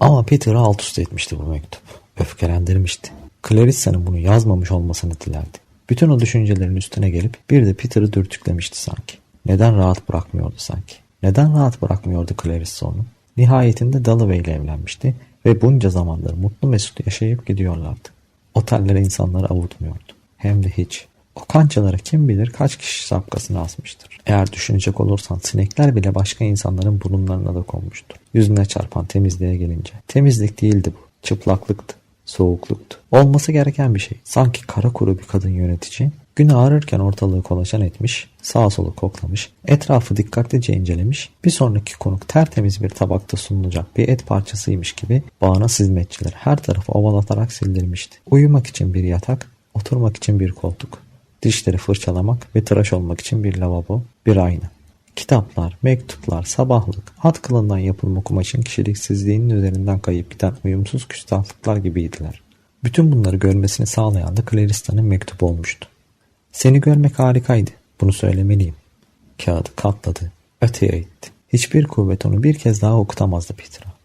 Ama Peter'ı alt üst etmişti bu mektup. Öfkelendirmişti. Clarissa'nın bunu yazmamış olmasını dilerdi. Bütün o düşüncelerin üstüne gelip bir de Peter'ı dürtüklemişti sanki. Neden rahat bırakmıyordu sanki? Neden rahat bırakmıyordu Clarissa onu? Nihayetinde Dalloway ile evlenmişti ve bunca zamandır mutlu mesut yaşayıp gidiyorlardı. Otellere insanları avutmuyordu. Hem de hiç. O kançalara kim bilir kaç kişi şapkasını asmıştır. Eğer düşünecek olursan sinekler bile başka insanların burunlarına da konmuştur. Yüzüne çarpan temizliğe gelince. Temizlik değildi bu. Çıplaklıktı. Soğukluktu. Olması gereken bir şey. Sanki kara kuru bir kadın yönetici gün ağrırken ortalığı kolaçan etmiş, sağa sola koklamış, etrafı dikkatlice incelemiş, bir sonraki konuk tertemiz bir tabakta sunulacak bir et parçasıymış gibi bağına hizmetçiler her tarafı ovalatarak sildirmişti. Uyumak için bir yatak, oturmak için bir koltuk, dişleri fırçalamak ve tıraş olmak için bir lavabo, bir ayna. Kitaplar, mektuplar, sabahlık, at kılından yapılma kumaşın kişiliksizliğinin üzerinden kayıp giden uyumsuz küstahlıklar gibiydiler. Bütün bunları görmesini sağlayan da Clarista'nın mektubu olmuştu. Seni görmek harikaydı. Bunu söylemeliyim. Kağıdı katladı. Öteye itti. Hiçbir kuvvet onu bir kez daha okutamazdı Peter'a.